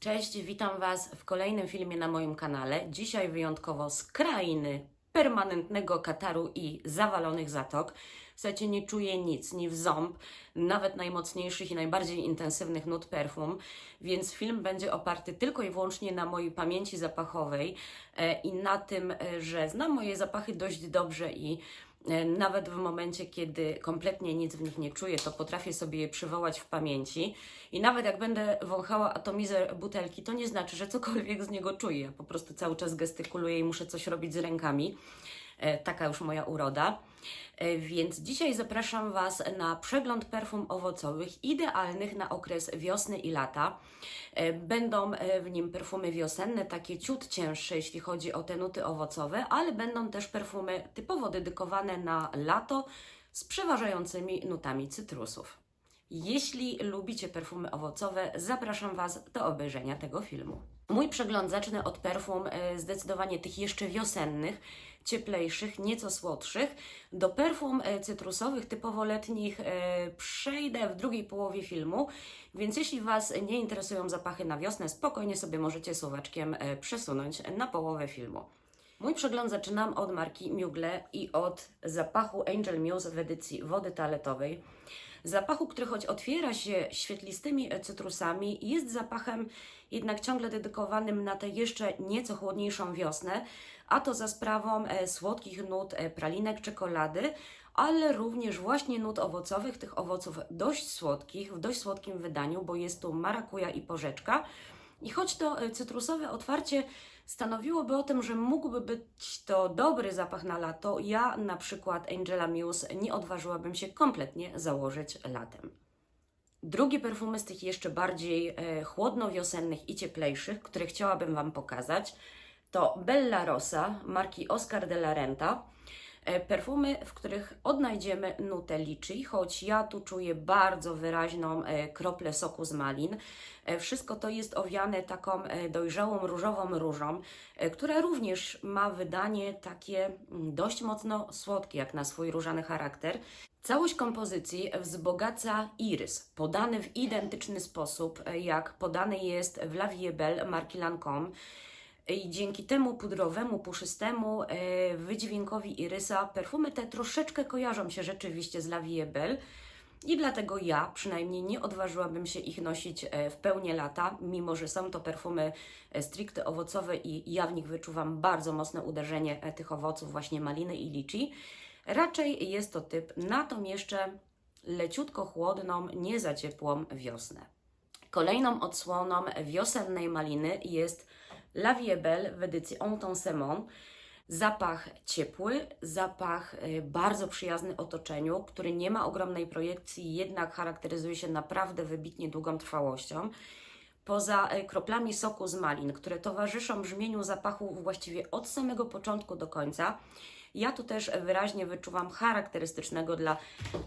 Cześć, witam Was w kolejnym filmie na moim kanale. Dzisiaj wyjątkowo z krainy permanentnego Kataru i zawalonych zatok. Słuchajcie, nie czuję nic, ni w ząb, nawet najmocniejszych i najbardziej intensywnych nut perfum, więc film będzie oparty tylko i wyłącznie na mojej pamięci zapachowej e, i na tym, e, że znam moje zapachy dość dobrze i nawet w momencie, kiedy kompletnie nic w nich nie czuję, to potrafię sobie je przywołać w pamięci. I nawet jak będę wąchała atomizer butelki, to nie znaczy, że cokolwiek z niego czuję. Ja po prostu cały czas gestykuluję i muszę coś robić z rękami. E, Taka już moja uroda. E, Więc dzisiaj zapraszam Was na przegląd perfum owocowych, idealnych na okres wiosny i lata. E, Będą w nim perfumy wiosenne, takie ciut cięższe, jeśli chodzi o te nuty owocowe, ale będą też perfumy typowo dedykowane na lato z przeważającymi nutami cytrusów. Jeśli lubicie perfumy owocowe, zapraszam Was do obejrzenia tego filmu. Mój przegląd zacznę od perfum e, zdecydowanie tych jeszcze wiosennych, cieplejszych, nieco słodszych. Do perfum e, cytrusowych, typowo letnich, e, przejdę w drugiej połowie filmu, więc jeśli Was nie interesują zapachy na wiosnę, spokojnie sobie możecie suwaczkiem przesunąć na połowę filmu. Mój przegląd zaczynam od marki Mugle i od zapachu Angel Muse w edycji wody toaletowej. Zapachu, który choć otwiera się świetlistymi cytrusami, jest zapachem jednak ciągle dedykowanym na tę jeszcze nieco chłodniejszą wiosnę, a to za sprawą e, słodkich nut e, pralinek czekolady, ale również właśnie nut owocowych, tych owoców dość słodkich, w dość słodkim wydaniu, bo jest tu marakuja i porzeczka. I choć to e, cytrusowe otwarcie stanowiłoby o tym, że mógłby być to dobry zapach na lato, ja na przykład Angela Muse nie odważyłabym się kompletnie założyć latem. Drugie perfumy z tych jeszcze bardziej e, chłodno-wiosennych i cieplejszych, które chciałabym Wam pokazać, to Bella Rosa marki Oscar de la Renta. E, Perfumy, w których odnajdziemy nutę liczy, choć ja tu czuję bardzo wyraźną e, kroplę soku z malin. E, Wszystko to jest owiane taką dojrzałą różową różą, która również ma wydanie takie mm, dość mocno słodkie, jak na swój różany charakter. Całość kompozycji wzbogaca irys, podany w identyczny sposób, jak podany jest w La Vie marki Lancôme. I dzięki temu pudrowemu, puszystemu e, wydźwiękowi irysa perfumy te troszeczkę kojarzą się rzeczywiście z La Vie Belle i dlatego ja przynajmniej nie odważyłabym się ich nosić e, w pełni lata, mimo że są to perfumy e, stricte owocowe i ja w nich wyczuwam bardzo mocne uderzenie tych owoców, właśnie maliny i liczy. Raczej jest to typ na tą jeszcze leciutko chłodną, nie za ciepłą wiosnę. Kolejną odsłoną wiosennej maliny jest La Vie Belle w edycji Entensement. Zapach ciepły, zapach e, bardzo przyjazny otoczeniu, który nie ma ogromnej projekcji, jednak charakteryzuje się naprawdę wybitnie długą trwałością. Poza e, kroplami soku z malin, które towarzyszą brzmieniu zapachu właściwie od samego początku do końca, ja tu też wyraźnie wyczuwam charakterystycznego dla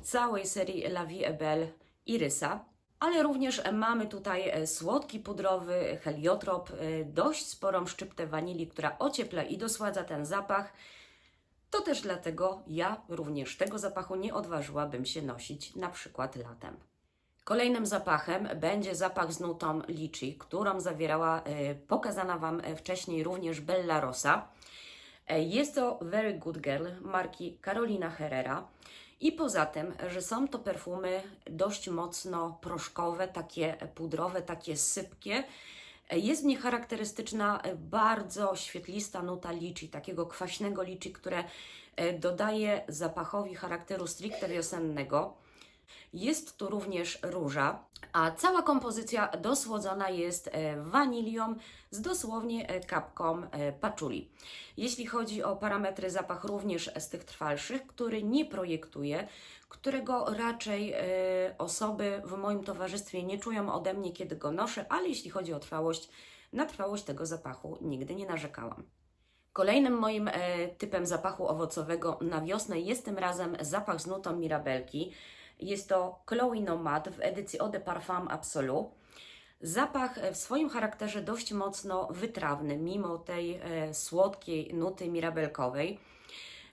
całej serii La Vie Belle irysa. Ale również mamy tutaj e, słodki pudrowy heliotrop, e, dość sporą szczyptę wanilii, która ociepla i dosładza ten zapach. To też dlatego ja również tego zapachu nie odważyłabym się nosić na przykład latem. Kolejnym zapachem będzie zapach z nutą liczy, którą zawierała e, pokazana Wam e, wcześniej również Bella Rosa. E, Jest to Very Good Girl marki Carolina Herrera. I poza tym, że są to perfumy dość mocno proszkowe, takie pudrowe, takie sypkie, jest w nich charakterystyczna e, bardzo świetlista nuta liczy, takiego kwaśnego liczy, które e, dodaje zapachowi charakteru stricte wiosennego. Jest tu również róża, a cała kompozycja dosłodzona jest e, wanilią z dosłownie e, kapką e, paczuli. Jeśli chodzi o parametry, zapach również z tych trwalszych, który nie projektuje, którego raczej osoby w moim towarzystwie nie czują ode mnie, kiedy go noszę, ale jeśli chodzi o trwałość, na trwałość tego zapachu nigdy nie narzekałam. Kolejnym moim typem zapachu owocowego na wiosnę jest tym razem zapach z nutą mirabelki. Jest to Chloe Nomad w edycji Eau de Parfum Absolu. Zapach e, w swoim charakterze dość mocno wytrawny, mimo tej e, słodkiej nuty mirabelkowej.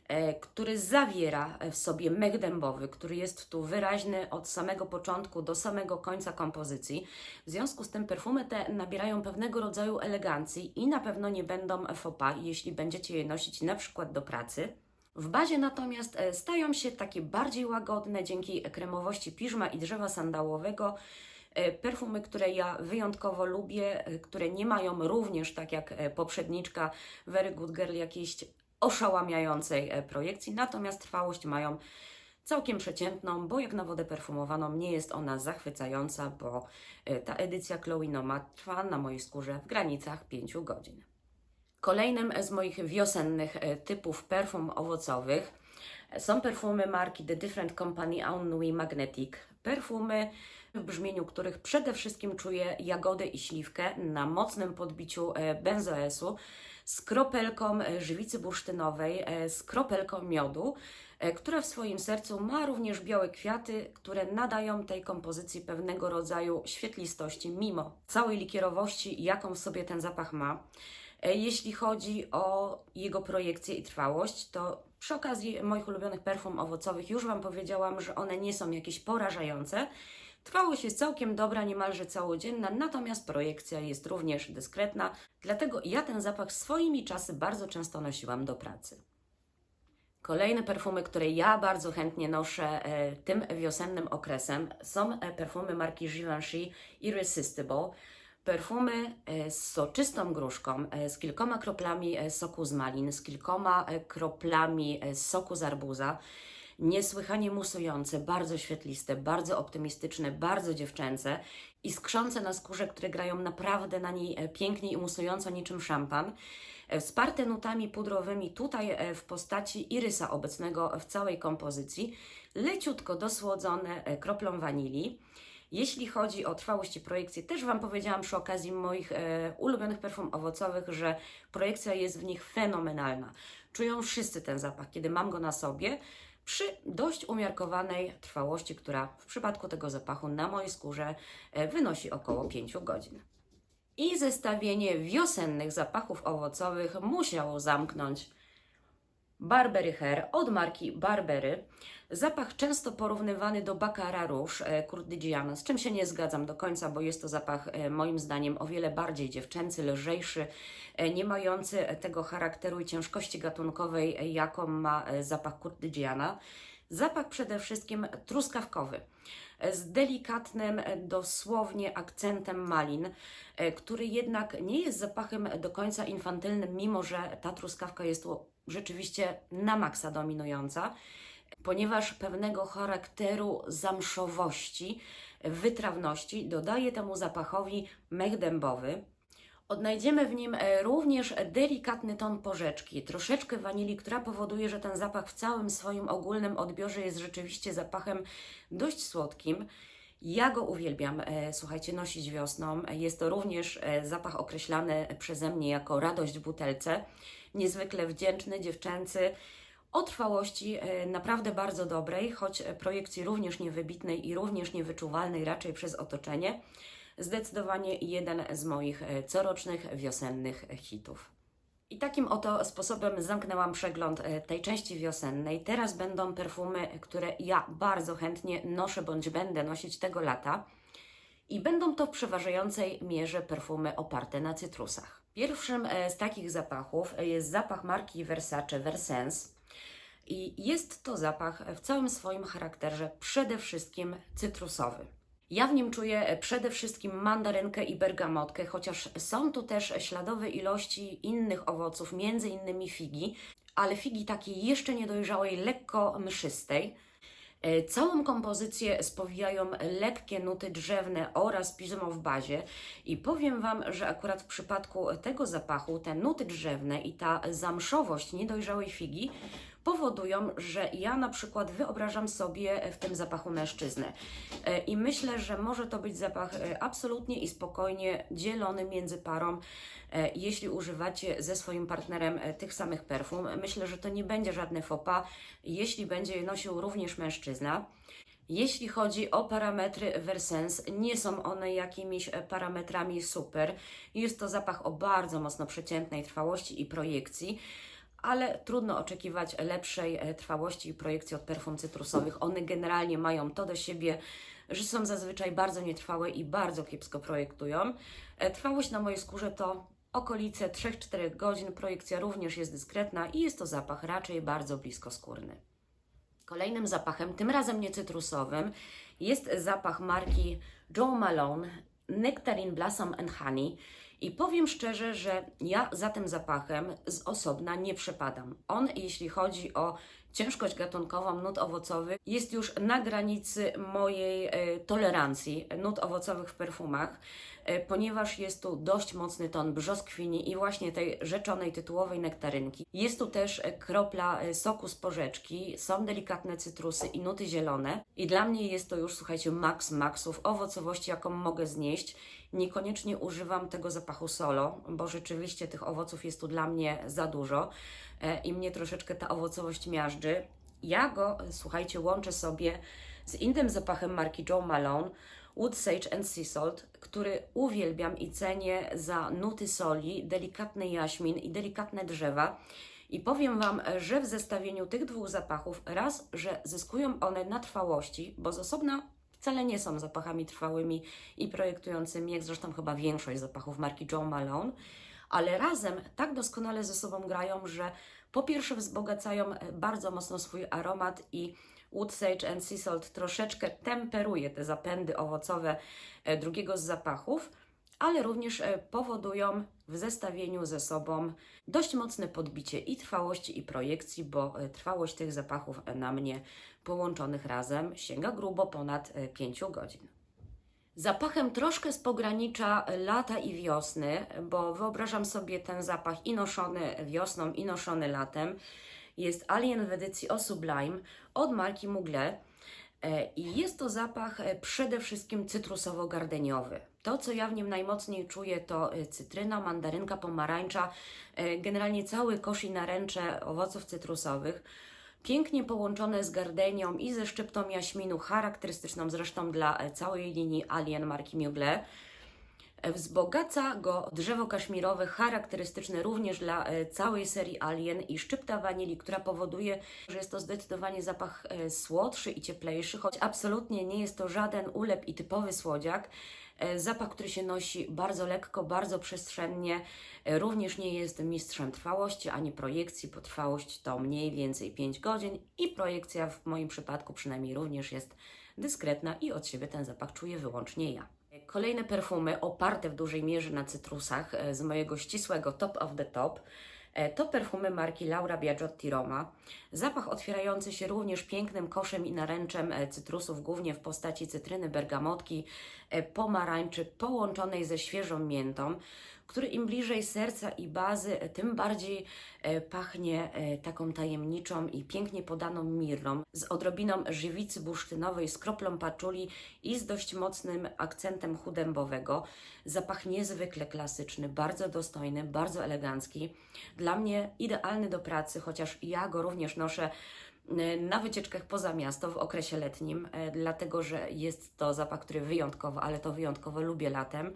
e, który zawiera w sobie mech dębowy, który jest tu wyraźny od samego początku do samego końca kompozycji. W związku z tym perfumy te nabierają pewnego rodzaju elegancji i na pewno nie będą faux pas, jeśli będziecie je nosić na przykład do pracy. W bazie natomiast e, stają się takie bardziej łagodne dzięki kremowości piżma i drzewa sandałowego. E, Perfumy, które ja wyjątkowo lubię, e, które nie mają również, tak jak poprzedniczka Very Good Girl, jakiejś oszałamiającej projekcji, natomiast trwałość mają całkiem przeciętną, bo jak na wodę perfumowaną nie jest ona zachwycająca, bo ta edycja Chloe Noma trwa na mojej skórze w granicach 5 godzin. Kolejnym z moich wiosennych e, typów perfum owocowych są perfumy marki The Different Company Ennui Magnetic. Perfumy, w brzmieniu których przede wszystkim czuję jagodę i śliwkę na mocnym podbiciu e, benzoesu z kropelką e, żywicy bursztynowej, z kropelką miodu, która w swoim sercu ma również białe kwiaty, które nadają tej kompozycji pewnego rodzaju świetlistości, mimo całej likierowości, jaką w sobie ten zapach ma. E, Jeśli chodzi o jego projekcję i trwałość, to przy okazji moich ulubionych perfum owocowych już Wam powiedziałam, że one nie są jakieś porażające. Trwałość jest całkiem dobra, niemalże całodzienna, natomiast projekcja jest również dyskretna, dlatego ja ten zapach swoimi czasy bardzo często nosiłam do pracy. Kolejne perfumy, które ja bardzo chętnie noszę e, tym wiosennym okresem, są e, perfumy marki Givenchy Irresistible. Perfumy e, z soczystą gruszką, e, z kilkoma kroplami e, soku z malin, z kilkoma kroplami soku z arbuza. Niesłychanie musujące, bardzo świetliste, bardzo optymistyczne, bardzo dziewczęce i na skórze, które grają naprawdę na niej pięknie i musująco niczym szampan. Wsparte nutami pudrowymi tutaj w postaci irysa obecnego w całej kompozycji, leciutko dosłodzone kroplą wanilii. Jeśli chodzi o trwałość i projekcję, też Wam powiedziałam przy okazji moich e, ulubionych perfum owocowych, że projekcja jest w nich fenomenalna. Czują wszyscy ten zapach, kiedy mam go na sobie, przy dość umiarkowanej trwałości, która w przypadku tego zapachu na mojej skórze e, wynosi około 5 godzin. I zestawienie wiosennych zapachów owocowych musiało zamknąć Barbery Hair od marki Barbery. Zapach często porównywany do Baccara Rouge e, Cour de Diane, z czym się nie zgadzam do końca, bo jest to zapach e, moim zdaniem o wiele bardziej dziewczęcy, lżejszy, e, nie mający tego charakteru i ciężkości gatunkowej, e, jaką ma e, zapach Diana. Zapach przede wszystkim truskawkowy, e, z delikatnym, e, dosłownie akcentem malin, e, który jednak nie jest zapachem do końca infantylnym, mimo że ta truskawka jest rzeczywiście na maksa dominująca, ponieważ pewnego charakteru zamszowości, wytrawności dodaje temu zapachowi mech dębowy. Odnajdziemy w nim e, również delikatny ton porzeczki, troszeczkę wanilii, która powoduje, że ten zapach w całym swoim ogólnym odbiorze jest rzeczywiście zapachem dość słodkim. Ja go uwielbiam, e, słuchajcie, nosić wiosną. Jest to również e, zapach określany przeze mnie jako radość w butelce. Niezwykle wdzięczny, dziewczęcy, o trwałości e, naprawdę bardzo dobrej, choć projekcji również niewybitnej i również niewyczuwalnej raczej przez otoczenie. Zdecydowanie jeden z moich e, corocznych wiosennych hitów. I takim oto sposobem zamknęłam przegląd e, tej części wiosennej. Teraz będą perfumy, które ja bardzo chętnie noszę bądź będę nosić tego lata. I będą to w przeważającej mierze perfumy oparte na cytrusach. Pierwszym e, z takich zapachów e, jest zapach marki Versace Versens. I jest to zapach w całym swoim charakterze przede wszystkim cytrusowy. Ja w nim czuję e, przede wszystkim mandarynkę i bergamotkę, chociaż są tu też śladowe ilości innych owoców, między innymi figi, ale figi takiej jeszcze niedojrzałej, lekko mszystej. E, Całą kompozycję spowijają lekkie nuty drzewne oraz piżmo w bazie. I powiem Wam, że akurat w przypadku tego zapachu te nuty drzewne i ta zamszowość niedojrzałej figi powodują, że ja na przykład wyobrażam sobie w tym zapachu mężczyznę. E, I myślę, że może to być zapach e, absolutnie i spokojnie dzielony między parą, e, jeśli używacie ze swoim partnerem e, tych samych perfum. Myślę, że to nie będzie żadne pas, jeśli będzie je nosił również mężczyzna. Jeśli chodzi o parametry Versens, nie są one jakimiś e, parametrami super. Jest to zapach o bardzo mocno przeciętnej trwałości i projekcji, ale trudno oczekiwać lepszej e, trwałości i projekcji od perfum cytrusowych. One generalnie mają to do siebie, że są zazwyczaj bardzo nietrwałe i bardzo kiepsko projektują. E, Trwałość na mojej skórze to okolice 3-4 godzin, projekcja również jest dyskretna i jest to zapach raczej bardzo blisko skórny. Kolejnym zapachem, tym razem nie cytrusowym, jest zapach marki Joe Malone Nectarine Blossom and Honey. I powiem szczerze, że ja za tym zapachem z osobna nie przepadam. On, jeśli chodzi o ciężkość gatunkową nut owocowych, jest już na granicy mojej e, tolerancji nut owocowych w perfumach, e, ponieważ jest tu dość mocny ton brzoskwini i właśnie tej rzeczonej tytułowej nektarynki. Jest tu też e, kropla soku z porzeczki, są delikatne cytrusy i nuty zielone. I dla mnie jest to już, słuchajcie, maks maksów owocowości, jaką mogę znieść. Niekoniecznie używam tego zapachu solo, bo rzeczywiście tych owoców jest tu dla mnie za dużo e, i mnie troszeczkę ta owocowość miażdży. Ja go, słuchajcie, łączę sobie z innym zapachem marki Joe Malone, Wood Sage and Sea Salt, który uwielbiam i cenię za nuty soli, delikatny jaśmin i delikatne drzewa. I powiem Wam, że w zestawieniu tych dwóch zapachów, raz, że zyskują one na trwałości, bo z osobna wcale nie są zapachami trwałymi i projektującymi, jak zresztą chyba większość zapachów marki Joe Malone, ale razem tak doskonale ze sobą grają, że po pierwsze wzbogacają e, bardzo mocno swój aromat i Wood Sage and Sea Salt troszeczkę temperuje te zapędy owocowe e, drugiego z zapachów, ale również e, powodują w zestawieniu ze sobą dość mocne podbicie i trwałości, i projekcji, bo e, trwałość tych zapachów na mnie połączonych razem sięga grubo ponad 5 godzin. Zapachem troszkę z pogranicza lata i wiosny, bo wyobrażam sobie ten zapach i noszony wiosną, i noszony latem. Jest Alien w edycji O Sublime od marki Mugle. E, I jest to zapach e, przede wszystkim cytrusowo-gardeniowy. To, co ja w nim najmocniej czuję, to e, cytryna, mandarynka, pomarańcza, generalnie cały kosz i naręcze owoców cytrusowych. Pięknie połączone z gardenią i ze szczyptą jaśminu, charakterystyczną zresztą dla całej linii Alien marki Mugle. E, Wzbogaca go drzewo kaszmirowe, charakterystyczne również dla e, całej serii Alien i szczypta wanilii, która powoduje, że jest to zdecydowanie zapach e, słodszy i cieplejszy, choć absolutnie nie jest to żaden ulep i typowy słodziak. Zapach, który się nosi bardzo lekko, bardzo przestrzennie, również nie jest mistrzem trwałości ani projekcji, bo trwałość to mniej więcej 5 godzin i projekcja w moim przypadku przynajmniej również jest dyskretna i od siebie ten zapach czuję wyłącznie ja. Kolejne perfumy oparte w dużej mierze na cytrusach e, z mojego ścisłego top of the top. E, To perfumy marki Laura Biagiotti Roma. Zapach otwierający się również pięknym koszem i naręczem e, cytrusów, głównie w postaci cytryny, bergamotki, pomarańczy połączonej ze świeżą miętą, który im bliżej serca i bazy, e, tym bardziej e, pachnie e, taką tajemniczą i pięknie podaną mirną, z odrobiną żywicy bursztynowej, z kroplą paczuli i z dość mocnym akcentem chudębowego. Zapach niezwykle klasyczny, bardzo dostojny, bardzo elegancki. Dla mnie idealny do pracy, chociaż ja go również noszę na wycieczkach poza miasto w okresie letnim, dlatego że jest to zapach, który wyjątkowo, ale to wyjątkowo lubię latem.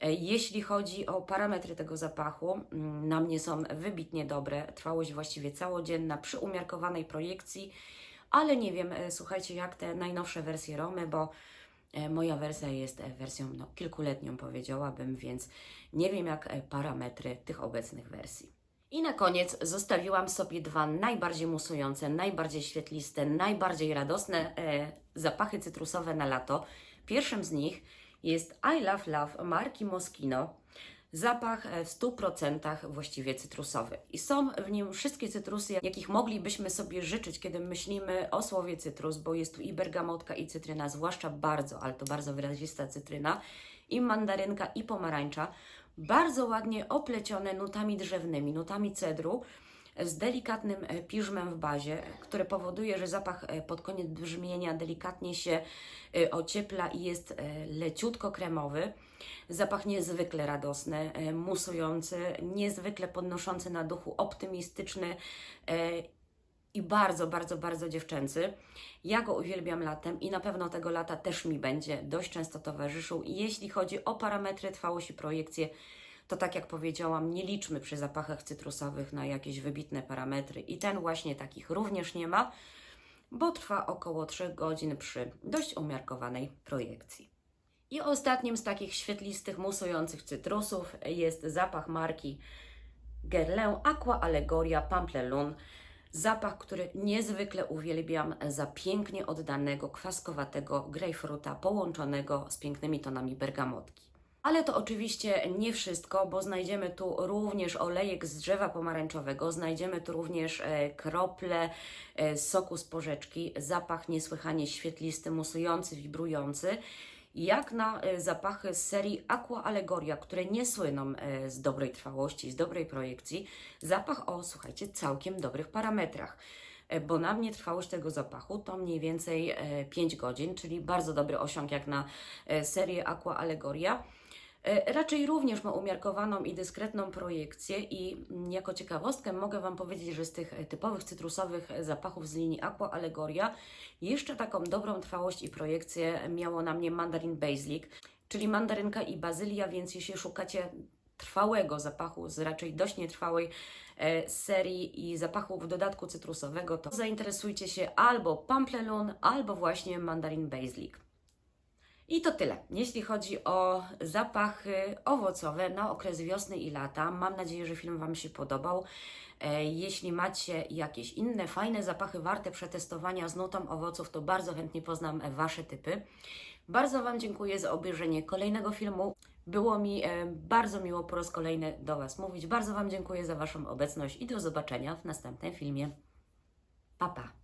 E, Jeśli chodzi o parametry tego zapachu, mm, na mnie są wybitnie dobre. Trwałość właściwie całodzienna przy umiarkowanej projekcji, ale nie wiem, e, słuchajcie, jak te najnowsze wersje Romy, bo e, moja wersja jest wersją no, kilkuletnią, powiedziałabym, więc nie wiem, jak parametry tych obecnych wersji. I na koniec zostawiłam sobie dwa najbardziej musujące, najbardziej świetliste, najbardziej radosne zapachy cytrusowe na lato. Pierwszym z nich jest I Love Love marki Moschino. Zapach e, w 100% właściwie cytrusowy. I są w nim wszystkie cytrusy, jakich moglibyśmy sobie życzyć, kiedy myślimy o słowie cytrus, bo jest tu i bergamotka, i cytryna, zwłaszcza bardzo, ale to bardzo wyrazista cytryna, i mandarynka, i pomarańcza. Bardzo ładnie oplecione nutami drzewnymi, nutami cedru, z delikatnym e, piżmem w bazie, które powoduje, że zapach e, pod koniec brzmienia delikatnie się e, ociepla i jest leciutko kremowy. Zapach niezwykle radosny, musujący, niezwykle podnoszący na duchu, optymistyczny i bardzo, bardzo, bardzo dziewczęcy. Ja go uwielbiam latem i na pewno tego lata też mi będzie dość często towarzyszył. Jeśli chodzi o parametry, trwałość i projekcję, to tak jak powiedziałam, nie liczmy przy zapachach cytrusowych na jakieś wybitne parametry i ten właśnie takich również nie ma, bo trwa około 3 godzin przy dość umiarkowanej projekcji. I ostatnim z takich świetlistych, musujących cytrusów jest zapach marki Guerlain Aqua Allegoria Pampelun. Zapach, który niezwykle uwielbiam za pięknie oddanego, kwaskowatego grejpfruta połączonego z pięknymi tonami bergamotki. Ale to oczywiście nie wszystko, bo znajdziemy tu również olejek z drzewa pomarańczowego, znajdziemy tu również e, krople e, soku z porzeczki, zapach niesłychanie świetlisty, musujący, wibrujący jak na e, zapachy z serii Aqua Allegoria, które nie słyną z dobrej trwałości, z dobrej projekcji, zapach o, słuchajcie, całkiem dobrych parametrach. Bo na mnie trwałość tego zapachu to mniej więcej e, 5 godzin, czyli bardzo dobry osiąg jak na serię Aqua Allegoria. E, Raczej również ma umiarkowaną i dyskretną projekcję i mm, jako ciekawostkę mogę Wam powiedzieć, że z tych e, typowych cytrusowych e, zapachów z linii Aqua Allegoria jeszcze taką dobrą trwałość i projekcję miało na mnie Mandarin Basilic, czyli mandarynka i bazylia, więc jeśli szukacie trwałego zapachu z raczej dość nietrwałej serii i zapachu w dodatku cytrusowego, to zainteresujcie się albo Pamplelun, albo właśnie Mandarin Basilic. I to tyle, jeśli chodzi o zapachy owocowe na okres wiosny i lata. Mam nadzieję, że film Wam się podobał. E, Jeśli macie jakieś inne fajne zapachy warte przetestowania z nutą owoców, to bardzo chętnie poznam Wasze typy. Bardzo Wam dziękuję za obejrzenie kolejnego filmu. Było mi e, bardzo miło po raz kolejny do Was mówić. Bardzo Wam dziękuję za Waszą obecność i do zobaczenia w następnym filmie. Pa, pa!